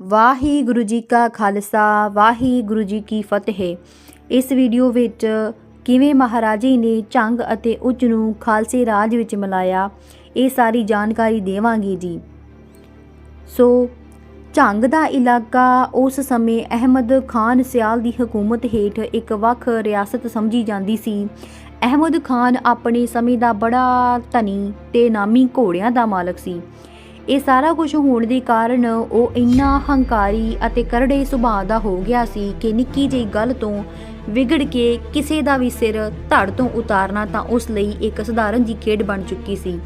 ਵਾਹਿਗੁਰੂ ਜੀ ਕਾ ਖਾਲਸਾ ਵਾਹਿਗੁਰੂ ਜੀ ਕੀ ਫਤਿਹ। ਇਸ ਵੀਡੀਓ ਵਿੱਚ ਕਿਵੇਂ ਮਹਾਰਾਜੇ ਨੇ ਝੰਗ ਅਤੇ ਉੱਚ ਨੂੰ ਖਾਲਸੇ ਰਾਜ ਵਿੱਚ ਮਿਲਾਇਆ, ਇਹ ਸਾਰੀ ਜਾਣਕਾਰੀ ਦੇਵਾਂਗੇ ਜੀ। ਸੋ, ਝੰਗ ਦਾ ਇਲਾਕਾ ਉਸ ਸਮੇਂ ਅਹਿਮਦ ਖਾਨ ਸਿਆਲ ਦੀ ਹਕੂਮਤ ਹੇਠ ਇੱਕ ਵੱਖ ਰਿਆਸਤ ਸਮਝੀ ਜਾਂਦੀ ਸੀ। ਅਹਿਮਦ ਖਾਨ ਆਪਣੇ ਸਮੇਂ ਦਾ ਬੜਾ ਧਨੀ ਤੇ ਨਾਮੀ ਘੋੜਿਆਂ ਦਾ ਮਾਲਕ ਸੀ। ਇਹ ਸਾਰਾ ਕੁਝ ਹੋਣ ਦੇ ਕਾਰਨ ਉਹ ਇੰਨਾ ਹੰਕਾਰੀ ਅਤੇ ਕਰੜੇ ਸੁਭਾਅ ਦਾ ਹੋ ਗਿਆ ਸੀ ਕਿ ਨਿੱਕੀ ਜਿਹੀ ਗੱਲ ਤੋਂ ਵਿਗੜ ਕੇ ਕਿਸੇ ਦਾ ਵੀ ਸਿਰ ਧੜ ਤੋਂ ਉਤਾਰਨਾ ਤਾਂ ਉਸ ਲਈ ਇੱਕ ਸਧਾਰਨ ਜੀ ਖੇਡ ਬਣ ਚੁੱਕੀ ਸੀ।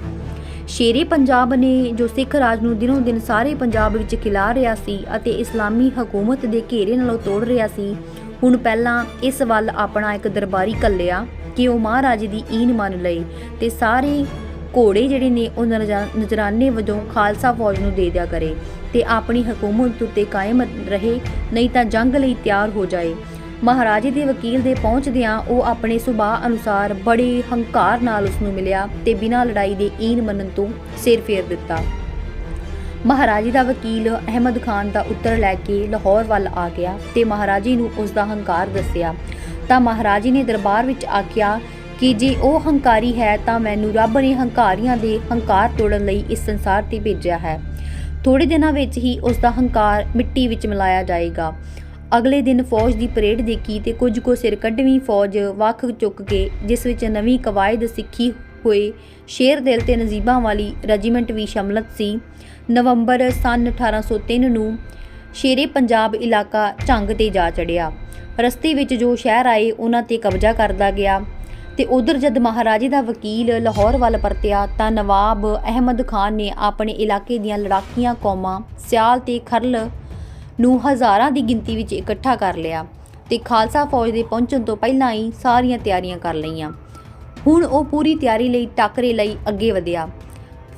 ਸ਼ੇਰੇ ਪੰਜਾਬ ਨੇ, ਜੋ ਸਿੱਖ ਰਾਜ ਨੂੰ ਦਿਨੋਂ ਦਿਨ ਸਾਰੇ ਪੰਜਾਬ ਵਿੱਚ ਖਿਲਾ ਰਿਹਾ ਸੀ ਅਤੇ ਇਸਲਾਮੀ ਹਕੂਮਤ ਦੇ ਘੇਰੇ ਨਾਲੋਂ ਤੋੜ ਰਿਹਾ ਸੀ, ਹੁਣ ਪਹਿਲਾਂ ਇਸ ਵੱਲ ਆਪਣਾ ਇੱਕ ਦਰਬਾਰੀ ਕੱਲਿਆ ਕਿ ਉਹ ਮਹਾਰਾਜੇ ਦੀ ਈਨ ਮੰਨ ਲਏ ਤੇ ਸਾਰੇ ਘੋੜੇ ਜਿਹੜੇ ਨੇ ਉਹ ਨਜ਼ਰਾਨੇ ਵਜੋਂ ਖਾਲਸਾ ਫੌਜ ਨੂੰ ਦੇ ਦਿਆ ਕਰੇ ਤੇ ਆਪਣੀ ਹਕੂਮਤ ਉੱਤੇ ਕਾਇਮ ਰਹੇ, ਨਹੀਂ ਤਾਂ ਜੰਗ ਲਈ ਤਿਆਰ ਹੋ ਜਾਏ। ਮਹਾਰਾਜੇ ਦੇ ਵਕੀਲ ਦੇ ਪਹੁੰਚਦਿਆਂ ਉਹ ਆਪਣੇ ਸੁਭਾਅ ਅਨੁਸਾਰ ਬੜੇ ਹੰਕਾਰ ਨਾਲ ਉਸ ਨੂੰ ਮਿਲਿਆ ਤੇ ਬਿਨਾਂ ਲੜਾਈ ਦੇ ਈਨ ਮੰਨਣ ਤੋਂ ਸਿਰ ਫੇਰ ਦਿੱਤਾ। ਮਹਾਰਾਜੇ ਦਾ ਵਕੀਲ ਅਹਿਮਦ ਖਾਨ ਦਾ ਉੱਤਰ ਲੈ ਕੇ ਲਾਹੌਰ ਵੱਲ ਆ ਗਿਆ ਤੇ ਮਹਾਰਾਜੇ ਨੂੰ ਉਸ ਦਾ ਹੰਕਾਰ ਦੱਸਿਆ। ਤਾਂ ਮਹਾਰਾਜੇ ਨੇ ਦਰਬਾਰ ਵਿੱਚ ਆਖਿਆ ਕਿ ਜੇ ਉਹ ਹੰਕਾਰੀ ਹੈ ਤਾਂ ਮੈਨੂੰ ਰੱਬ ਨੇ ਹੰਕਾਰੀਆਂ ਦੇ ਹੰਕਾਰ ਤੋੜਨ ਲਈ ਇਸ ਸੰਸਾਰ ਤੇ ਭੇਜਿਆ ਹੈ। ਥੋੜੇ ਦਿਨਾਂ ਵਿੱਚ ਹੀ ਉਸ ਦਾ ਹੰਕਾਰ ਮਿੱਟੀ ਵਿੱਚ ਮਿਲਾਇਆ ਜਾਏਗਾ। ਅਗਲੇ ਦਿਨ ਫੌਜ ਦੀ ਪਰੇਡ ਦੇਖੀ ਤੇ ਕੁਝ ਕੁ ਸਿਰ ਕੱਢਵੀਂ ਫੌਜ ਵੱਖ ਚੁੱਕ ਕੇ, ਜਿਸ ਵਿੱਚ ਨਵੀਂ ਕਵਾਇਦ ਸਿੱਖੀ ਹੋਏ ਸ਼ੇਰ ਦਿਲ ਤੇ ਨਜ਼ੀਬਾਂ ਵਾਲੀ ਰੈਜੀਮੈਂਟ ਵੀ ਸ਼ਮਲਤ ਸੀ। ਨਵੰਬਰ ਸਨ 1803 ਨੂੰ ਸ਼ੇਰੇ ਪੰਜਾਬ ਇਲਾਕਾ ਝੰਗ ਤੇ ਜਾ ਚੜਿਆ ਰਸਤੇ ਵਿੱਚ ਜੋ ਸ਼ਹਿਰ ਆਏ, ਉਹਨਾਂ ਤੇ ਕਬਜ਼ਾ ਕਰਦਾ ਗਿਆ। ਤੇ ਉਧਰ ਜਦ ਮਹਾਰਾਜੇ ਦਾ ਵਕੀਲ ਲਾਹੌਰ ਵੱਲ ਪਰਤਿਆ ਤਾਂ ਨਵਾਬ ਅਹਿਮਦ ਖਾਨ ਨੇ ਆਪਣੇ ਇਲਾਕੇ ਦੀਆਂ ਲੜਾਕੀਆਂ ਕੌਮਾਂ ਸਿਆਲ ਤੇ ਖਰਲ ਨੂੰ ਹਜ਼ਾਰਾਂ ਦੀ ਗਿਣਤੀ ਵਿੱਚ ਇਕੱਠਾ ਕਰ ਲਿਆ ਤੇ ਖਾਲਸਾ ਫੌਜ ਦੇ ਪਹੁੰਚਣ ਤੋਂ ਪਹਿਲਾਂ ਹੀ ਸਾਰੀਆਂ ਤਿਆਰੀਆਂ ਕਰ ਲਈਆਂ। ਹੁਣ ਉਹ ਪੂਰੀ ਤਿਆਰੀ ਲਈ ਟਾਕਰੇ ਲਈ ਅੱਗੇ ਵਧਿਆ।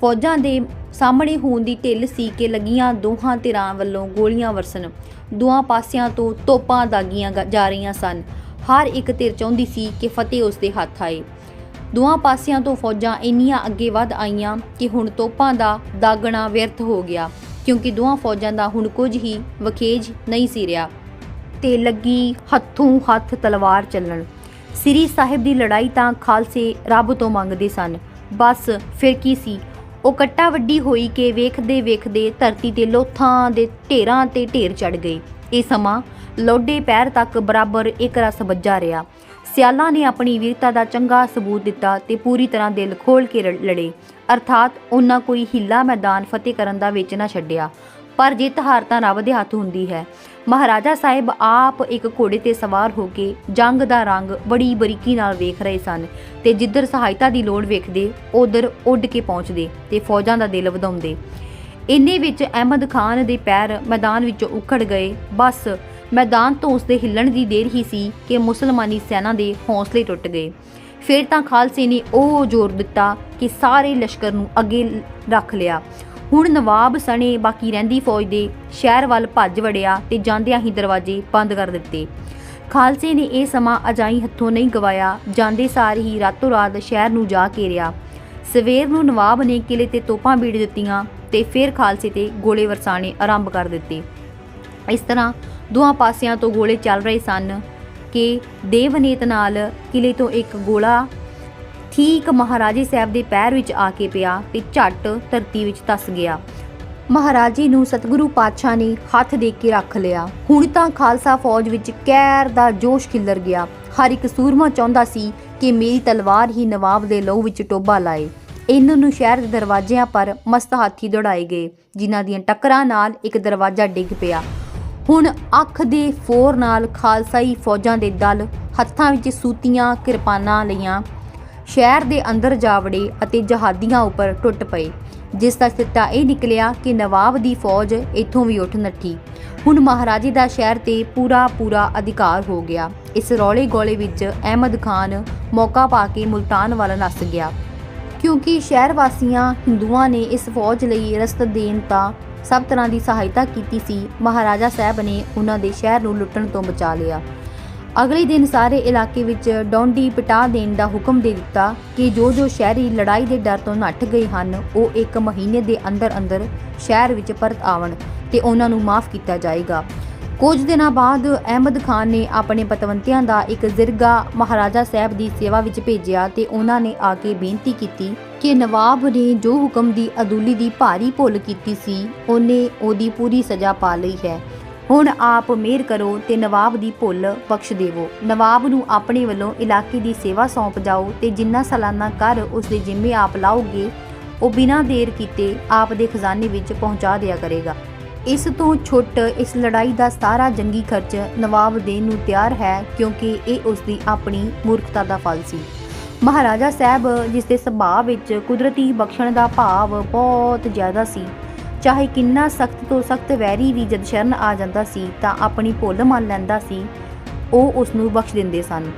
ਫੌਜਾਂ ਦੇ ਸਾਹਮਣੇ ਹੋਣ ਦੀ ਢਿੱਲ ਸੀ ਕਿ ਲੱਗੀਆਂ ਦੋਹਾਂ ਧਿਰਾਂ ਵੱਲੋਂ ਗੋਲੀਆਂ ਵਰਸਣ, ਦੋਹਾਂ ਪਾਸਿਆਂ ਤੋਂ ਤੋਪਾਂ ਦਾਗੀਆਂ ਗ- ਜਾ ਰਹੀਆਂ ਸਨ। ਹਰ ਇੱਕ ਧਿਰ ਚਾਹੁੰਦੀ ਸੀ ਕਿ ਫਤਿਹ ਉਸ ਦੇ ਹੱਥ ਆਏ। ਦੋਹਾਂ ਪਾਸਿਆਂ ਤੋਂ ਫੌਜਾਂ ਇੰਨੀਆਂ ਅੱਗੇ ਵੱਧ ਆਈਆਂ ਕਿ ਹੁਣ ਤੋਪਾਂ ਦਾ ਦਾਗਣਾ ਵਿਅਰਥ ਹੋ ਗਿਆ, ਕਿਉਂਕਿ ਦੋਹਾਂ ਫੌਜਾਂ ਦਾ ਹੁਣ ਕੁਝ ਹੀ ਵਖੇਜ ਨਹੀਂ ਸੀ ਰਿਹਾ। ਤੇ ਲੱਗੀ ਹੱਥੋਂ ਹੱਥ ਤਲਵਾਰ ਚੱਲਣ। ਸ੍ਰੀ ਸਾਹਿਬ ਦੀ ਲੜਾਈ ਤਾਂ ਖਾਲਸੇ ਰੱਬ ਤੋਂ ਮੰਗਦੇ ਸਨ। ਬਸ ਫਿਰ ਕੀ ਸੀ। ਉਹ ਕੱਟਾ ਵੱਡੀ ਹੋਈ ਕਿ ਵੇਖਦੇ ਵੇਖਦੇ ਧਰਤੀ ਤੇ ਲੋਥਾਂ ਦੇ ਢੇਰਾਂ ਤੇ ਢੇਰ ਚੜ ਗਏ। ਇਹ ਸਮਾਂ ਲੋਡੇ ਪੈਰ ਤੱਕ ਬਰਾਬਰ ਇੱਕ ਰਸ ਵੱਜਾ ਰਿਹਾ। ਸਿਆਲਾਂ ਨੇ ਆਪਣੀ ਵੀਰਤਾ ਦਾ ਚੰਗਾ ਸਬੂਤ ਦਿੱਤਾ ਤੇ ਪੂਰੀ ਤਰ੍ਹਾਂ ਦਿਲ ਖੋਲ ਕੇ ਲੜੇ। ਅਰਥਾਤ ਉਹਨਾਂ ਕੋਈ ਹਿੱਲਾ ਮੈਦਾਨ ਫਤਿਹ ਕਰਨ ਦਾ ਵਿੱਚ ਨਾ ਛੱਡਿਆ। ਪਰ ਜਿੱਤ ਹਾਰ ਤਾਂ ਰੱਬ ਦੇ ਹੱਥ ਹੁੰਦੀ ਹੈ। ਮਹਾਰਾਜਾ ਸਾਹਿਬ ਆਪ ਇੱਕ ਘੋੜੇ ਤੇ ਸਵਾਰ ਹੋ ਕੇ ਜੰਗ ਦਾ ਰੰਗ ਬੜੀ ਬਰੀਕੀ ਨਾਲ ਵੇਖ ਰਹੇ ਸਨ ਤੇ ਜਿੱਧਰ ਸਹਾਇਤਾ ਦੀ ਲੋੜ ਵੇਖਦੇ, ਉਧਰ ਉੱਡ ਕੇ ਪਹੁੰਚਦੇ ਤੇ ਫੌਜਾਂ ਦਾ ਦਿਲ ਵਧਾਉਂਦੇ। ਇੰਨੇ ਵਿੱਚ ਅਹਿਮਦ ਖਾਨ ਦੇ ਪੈਰ ਮੈਦਾਨ ਵਿੱਚੋਂ ਉੱਖੜ ਗਏ। ਬਸ ਮੈਦਾਨ ਤੋਂ ਉਸਦੇ ਹਿੱਲਣ ਦੀ ਦੇਰ ਹੀ ਸੀ ਕਿ ਮੁਸਲਮਾਨੀ ਸੈਨਾ ਦੇ ਹੌਸਲੇ ਟੁੱਟ ਗਏ। ਫਿਰ ਤਾਂ ਖਾਲਸੇ ਨੇ ਉਹ ਜ਼ੋਰ ਦਿੱਤਾ ਕਿ ਸਾਰੇ ਲਸ਼ਕਰ ਨੂੰ ਅੱਗੇ ਰੱਖ ਲਿਆ। ਹੁਣ ਨਵਾਬ ਸਣੇ ਬਾਕੀ ਰਹਿੰਦੀ ਫੌਜ ਦੇ ਸ਼ਹਿਰ ਵੱਲ ਭੱਜ ਵੜਿਆ ਤੇ ਜਾਂਦਿਆਂ ਹੀ ਦਰਵਾਜ਼ੇ ਬੰਦ ਕਰ ਦਿੱਤੇ। ਖਾਲਸੇ ਨੇ ਇਹ ਸਮਾਂ ਅਜਾਈ ਹੱਥੋਂ ਨਹੀਂ ਗਵਾਇਆ। ਜਾਂਦੇ ਸਾਰ ਹੀ ਰਾਤੋਂ ਰਾਤ ਸ਼ਹਿਰ ਨੂੰ ਜਾ ਘੇਰਿਆ। ਸਵੇਰ ਨੂੰ ਨਵਾਬ ਨੇ ਕਿਲੇ ਤੇ ਤੋਪਾਂ ਬੀੜ ਦਿੱਤੀਆਂ। ਤੇ ਫਿਰ ਖਾਲਸੇ ਤੇ ਗੋਲੇ ਵਰਸਾਣੇ ਆਰੰਭ ਕਰ ਦਿੱਤੇ। ਇਸ ਤਰ੍ਹਾਂ ਦੋਹਾਂ ਪਾਸਿਆਂ ਤੋਂ ਗੋਲੇ ਚੱਲ ਰਹੇ ਸਨ ਕਿ ਦੇਵਨੀਤ ਨਾਲ ਕਿਲੇ ਤੋਂ ਇੱਕ ਗੋਲਾ ਠੀਕ ਮਹਾਰਾਜੇ ਸਾਹਿਬ ਦੇ ਪੈਰ ਵਿੱਚ ਆ ਕੇ ਪਿਆ ਤੇ ਝੱਟ ਧਰਤੀ ਵਿੱਚ ਤਸ ਗਿਆ। ਮਹਾਰਾਜੇ ਨੂੰ ਸਤਿਗੁਰੂ ਪਾਤਸ਼ਾਹ ਨੇ ਹੱਥ ਦੇ ਕੇ ਰੱਖ ਲਿਆ। ਹੁਣ ਤਾਂ ਖਾਲਸਾ ਫੌਜ ਵਿੱਚ ਕਹਿਰ ਦਾ ਜੋਸ਼ ਖਿੱਲਰ ਗਿਆ। ਹਰ ਇੱਕ ਸੂਰਮਾ ਚਾਹੁੰਦਾ ਸੀ ਕਿ ਮੇਰੀ ਤਲਵਾਰ ਹੀ ਨਵਾਬ ਦੇ ਲਹੂ ਵਿੱਚ ਟੋਬਾ ਲਾਏ। ਇਹਨਾਂ ਨੂੰ ਸ਼ਹਿਰ ਦੇ ਦਰਵਾਜ਼ਿਆਂ ਪਰ ਮਸਤ ਹਾਥੀ ਦੌੜਾਏ ਗਏ, ਜਿਨ੍ਹਾਂ ਦੀਆਂ ਟੱਕਰਾਂ ਨਾਲ ਇੱਕ ਦਰਵਾਜ਼ਾ ਡਿੱਗ ਪਿਆ। ਹੁਣ ਅੱਖ ਦੇ ਫੋਰ ਨਾਲ ਖਾਲਸਾਈ ਫੌਜਾਂ ਦੇ ਦਲ ਹੱਥਾਂ ਵਿੱਚ ਸੂਤੀਆਂ, ਕਿਰਪਾਨਾਂ ਲਈਆਂ ਸ਼ਹਿਰ ਦੇ ਅੰਦਰ ਜਾਵੜੇ ਅਤੇ ਜਹਾਦੀਆਂ ਉੱਪਰ ਟੁੱਟ ਪਏ, ਜਿਸ ਦਾ ਸਿੱਟਾ ਇਹ ਨਿਕਲਿਆ ਕਿ ਨਵਾਬ ਦੀ ਫੌਜ ਇੱਥੋਂ ਵੀ ਉੱਠ ਨੱਠੀ। ਹੁਣ ਮਹਾਰਾਜੇ ਦਾ ਸ਼ਹਿਰ ਤੇ ਪੂਰਾ ਪੂਰਾ ਅਧਿਕਾਰ ਹੋ ਗਿਆ। ਇਸ ਰੌਲੇ ਗੋਲੇ ਵਿੱਚ ਅਹਿਮਦ ਖਾਨ ਮੌਕਾ ਪਾ ਕੇ ਮੁਲਤਾਨ ਵੱਲ ਨੱਸ ਗਿਆ। ਕਿਉਂਕਿ ਸ਼ਹਿਰ ਵਾਸੀਆਂ ਹਿੰਦੂਆਂ ਨੇ ਇਸ ਫੌਜ ਲਈ ਰਸਤ ਦੇਣ ਤਾਂ ਸਭ ਤਰ੍ਹਾਂ ਦੀ ਸਹਾਇਤਾ ਕੀਤੀ ਸੀ। ਮਹਾਰਾਜਾ ਸਾਹਿਬ ਨੇ ਉਹਨਾਂ ਦੇ ਸ਼ਹਿਰ ਨੂੰ ਲੁੱਟਣ ਤੋਂ ਬਚਾ ਲਿਆ। ਅਗਲੇ ਦਿਨ ਸਾਰੇ ਇਲਾਕੇ ਵਿੱਚ ਡੌਂਡੀ ਪਟਾ ਦੇਣ ਦਾ ਹੁਕਮ ਦੇ ਦਿੱਤਾ ਕਿ ਜੋ ਜੋ ਸ਼ਹਿਰੀ ਲੜਾਈ ਦੇ ਡਰ ਤੋਂ ਨੱਠ ਗਏ ਹਨ, ਉਹ ਇੱਕ ਮਹੀਨੇ ਦੇ ਅੰਦਰ ਅੰਦਰ ਸ਼ਹਿਰ ਵਿੱਚ ਪਰਤ ਆਵਣ ਤੇ ਉਹਨਾਂ ਨੂੰ ਮਾਫ ਕੀਤਾ ਜਾਏਗਾ। ਕੁਝ ਦਿਨਾਂ ਬਾਅਦ ਅਹਿਮਦ ਖਾਨ ਨੇ ਆਪਣੇ ਪਤਵੰਤਿਆਂ ਦਾ ਇੱਕ ਜ਼ਿਰਗਾ ਮਹਾਰਾਜਾ ਸਾਹਿਬ ਦੀ ਸੇਵਾ ਵਿੱਚ ਭੇਜਿਆ ਤੇ ਉਹਨਾਂ ਨੇ ਆ ਕੇ ਬੇਨਤੀ ਕੀਤੀ ਕਿ ਨਵਾਬ ਨੇ ਜੋ ਹੁਕਮ ਦੀ ਅਦੂਲੀ ਦੀ ਭਾਰੀ ਭੁੱਲ ਕੀਤੀ ਸੀ, ਉਹਨੇ ਉਹਦੀ ਪੂਰੀ ਸਜ਼ਾ ਪਾ ਲਈ ਹੈ। ਹੁਣ ਆਪ ਮਿਹਰ ਕਰੋ ਤੇ ਨਵਾਬ ਦੀ ਭੁੱਲ ਬਖਸ਼ ਦੇਵੋ। ਨਵਾਬ ਨੂੰ ਆਪਣੇ ਵੱਲੋਂ ਇਲਾਕੇ ਦੀ ਸੇਵਾ ਸੌਂਪ ਜਾਓ ਤੇ ਜਿੰਨਾ ਸਾਲਾਨਾ ਕਰ ਉਸ ਦੇ ਜ਼ਿੰਮੇ ਆਪ ਲਾਓਗੇ, ਉਹ ਬਿਨਾਂ ਦੇਰ ਕੀਤੇ ਆਪ ਦੇ ਖਜ਼ਾਨੇ ਵਿੱਚ ਪਹੁੰਚਾ ਦਿਆ ਕਰੇਗਾ। ਇਸ ਤੋਂ ਛੁੱਟ ਇਸ ਲੜਾਈ ਦਾ ਸਾਰਾ ਜੰਗੀ ਖਰਚ ਨਵਾਬ ਦੇਣ ਨੂੰ ਤਿਆਰ ਹੈ ਕਿਉਂਕਿ ਇਹ ਉਸ ਦੀ ਆਪਣੀ ਮੂਰਖਤਾ ਦਾ ਫਲ ਸੀ। ਮਹਾਰਾਜਾ ਸਾਹਿਬ, ਜਿਸ ਦੇ ਸੁਭਾਅ ਵਿੱਚ ਕੁਦਰਤੀ ਬਖਸ਼ਣ ਦਾ ਭਾਵ ਬਹੁਤ ਜ਼ਿਆਦਾ ਸੀ, ਚਾਹੇ ਕਿੰਨਾ ਸਖਤ ਤੋਂ ਸਖਤ ਵੈਰੀ ਵੀ ਜਦ ਸ਼ਰਨ ਆ ਜਾਂਦਾ ਸੀ ਤਾਂ ਆਪਣੀ ਭੁੱਲ ਮੰਨ ਲੈਂਦਾ ਸੀ, ਉਹ ਉਸ ਨੂੰ ਬਖਸ਼ ਦਿੰਦੇ ਸਨ।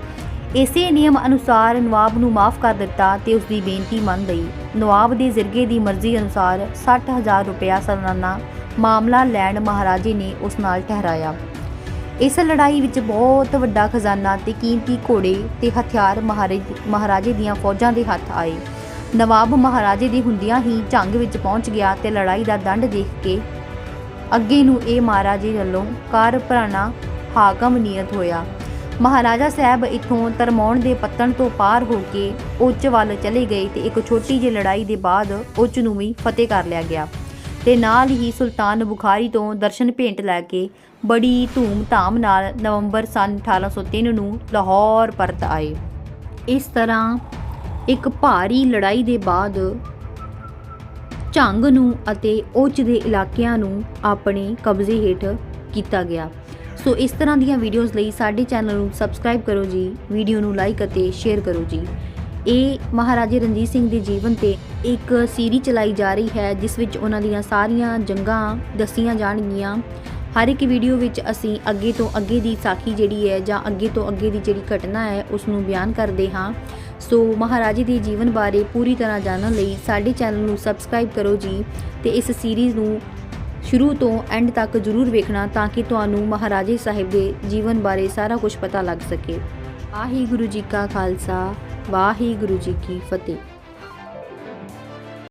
ਇਸੇ ਨਿਯਮ ਅਨੁਸਾਰ ਨਵਾਬ ਨੂੰ ਮਾਫ ਕਰ ਦਿੱਤਾ ਤੇ ਉਸ ਦੀ ਬੇਨਤੀ ਮੰਨ ਲਈ। ਨਵਾਬ ਦੇ ਜ਼ਿਰਗੇ ਦੀ ਮਰਜ਼ੀ ਅਨੁਸਾਰ 60000 ਰੁਪਇਆ ਸਾਲਾਨਾ ਮਾਮਲਾ ਲੈਣ ਮਹਾਰਾਜੇ ਨੇ ਉਸ ਨਾਲ ਠਹਿਰਾਇਆ। ਇਸ ਲੜਾਈ ਵਿੱਚ ਬਹੁਤ ਵੱਡਾ ਖਜ਼ਾਨਾ ਤੇ ਕੀਮਤੀ ਘੋੜੇ ਤੇ ਹਥਿਆਰ ਮਹਾਰਾਜ- ਮਹਾਰਾਜੇ ਦੀਆਂ ਫੌਜਾਂ ਦੇ ਹੱਥ ਆਏ। ਨਵਾਬ ਮਹਾਰਾਜੇ ਦੇ ਹੁੰਦਿਆਂ ਹੀ ਝੰਗ ਵਿੱਚ ਪਹੁੰਚ ਗਿਆ ਤੇ ਲੜਾਈ ਦਾ ਦੰਡ ਦੇਖ ਕੇ ਅੱਗੇ ਨੂੰ ਇਹ ਮਹਾਰਾਜੇ ਵੱਲੋਂ ਕਾਰ ਭਰਾਣਾ ਹਾਕਮ ਨੀਅਤ ਹੋਇਆ। ਮਹਾਰਾਜਾ ਸਾਹਿਬ ਇਥੋਂ ਤਰਮੌਣ ਦੇ ਪੱਤਣ ਤੋਂ ਪਾਰ ਹੋ ਕੇ ਉੱਚ ਵੱਲ ਚਲੇ ਗਏ ਤੇ ਇੱਕ ਛੋਟੀ ਜਿਹੀ ਲੜਾਈ ਦੇ ਬਾਅਦ ਉੱਚ ਨੂੰ ਵੀ ਫਤਿਹ ਕਰ ਲਿਆ ਗਿਆ। ਤੇ ਨਾਲ ਹੀ ਸੁਲਤਾਨ ਬੁਖਾਰੀ ਤੋਂ ਦਰਸ਼ਨ ਭੇਂਟ ਲੈ ਕੇ ਬੜੀ ਧੂਮ-ਧਾਮ ਨਾਲ ਨਵੰਬਰ ਸਨ 1803 ਨੂੰ ਲਾਹੌਰ ਪਰਤ ਆਏ। ਇਸ ਤਰ੍ਹਾਂ ਇੱਕ ਭਾਰੀ ਲੜਾਈ ਦੇ ਬਾਅਦ ਝੰਗ ਨੂੰ ਅਤੇ ਉੱਚ ਦੇ ਇਲਾਕਿਆਂ ਨੂੰ ਆਪਣੇ ਕਬਜ਼ੇ ਹੇਠ ਕੀਤਾ ਗਿਆ। ਸੋ ਇਸ ਤਰ੍ਹਾਂ ਦੀਆਂ ਵੀਡੀਓਜ਼ ਲਈ ਸਾਡੇ ਚੈਨਲ ਨੂੰ ਸਬਸਕ੍ਰਾਈਬ ਕਰੋ ਜੀ ਵੀਡੀਓ ਨੂੰ ਲਾਈਕ ਅਤੇ ਸ਼ੇਅਰ ਕਰੋ ਜੀ। ਇਹ ਮਹਾਰਾਜੇ ਰਣਜੀਤ ਸਿੰਘ ਦੇ ਜੀਵਨ ਤੇ ਇੱਕ ਸੀਰੀ ਚਲਾਈ ਜਾ ਰਹੀ ਹੈ, ਜਿਸ ਵਿੱਚ ਉਹਨਾਂ ਦੀਆਂ ਸਾਰੀਆਂ ਜੰਗਾਂ ਦੱਸੀਆਂ ਜਾਣਗੀਆਂ। ਹਰ ਇੱਕ ਵੀਡੀਓ ਵਿੱਚ ਅਸੀਂ ਅੱਗੇ ਤੋਂ ਅੱਗੇ ਦੀ ਸਾਖੀ ਜਿਹੜੀ ਹੈ ਜਾਂ ਅੱਗੇ ਤੋਂ ਅੱਗੇ ਦੀ ਜਿਹੜੀ ਘਟਨਾ ਹੈ, ਉਸ ਨੂੰ ਬਿਆਨ ਕਰਦੇ ਹਾਂ। ਸੋ ਮਹਾਰਾਜੇ ਦੇ ਜੀਵਨ ਬਾਰੇ ਪੂਰੀ ਤਰ੍ਹਾਂ ਜਾਣਨ ਲਈ ਸਾਡੇ ਚੈਨਲ ਨੂੰ ਸਬਸਕ੍ਰਾਈਬ ਕਰੋ ਜੀ ਤੇ ਇਸ ਸੀਰੀਜ਼ ਨੂੰ ਸ਼ੁਰੂ ਤੋਂ ਐਂਡ ਤੱਕ ਜ਼ਰੂਰ ਵੇਖਣਾ ਤਾਂ ਕਿ ਤੁਹਾਨੂੰ ਮਹਾਰਾਜੇ ਸਾਹਿਬ ਦੇ ਜੀਵਨ ਬਾਰੇ ਸਾਰਾ ਕੁਝ ਪਤਾ ਲੱਗ ਸਕੇ। ਵਾਹਿਗੁਰੂ ਜੀ ਕਾ ਖਾਲਸਾ ਵਾਹਿਗੁਰੂ ਜੀ ਕੀ ਫਤਿਹ।